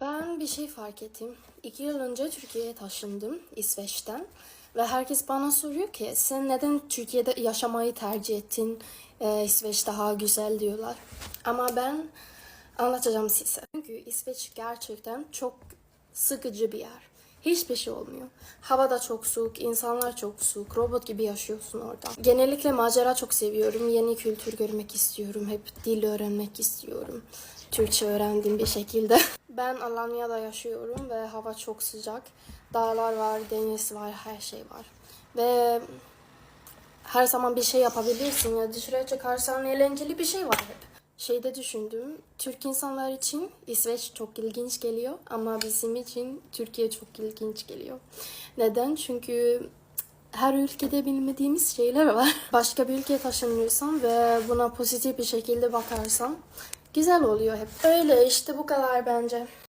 Ben bir şey fark ettim. İki yıl önce Türkiye'ye taşındım İsveç'ten. Ve herkes bana soruyor ki sen neden Türkiye'de yaşamayı tercih ettin? Ee, İsveç daha güzel diyorlar. Ama ben anlatacağım size. Çünkü İsveç gerçekten çok sıkıcı bir yer. Hiçbir şey olmuyor. Hava da çok soğuk, insanlar çok soğuk, robot gibi yaşıyorsun orada. Genellikle macera çok seviyorum. Yeni kültür görmek istiyorum. Hep dil öğrenmek istiyorum. Türkçe öğrendim bir şekilde. Ben Alanya'da yaşıyorum ve hava çok sıcak. Dağlar var, deniz var, her şey var. Ve her zaman bir şey yapabilirsin ya dışarıya çıkarsan eğlenceli bir şey var hep. Şeyde düşündüm, Türk insanlar için İsveç çok ilginç geliyor ama bizim için Türkiye çok ilginç geliyor. Neden? Çünkü her ülkede bilmediğimiz şeyler var. Başka bir ülkeye taşınıyorsan ve buna pozitif bir şekilde bakarsan güzel oluyor hep. Öyle işte bu kadar bence.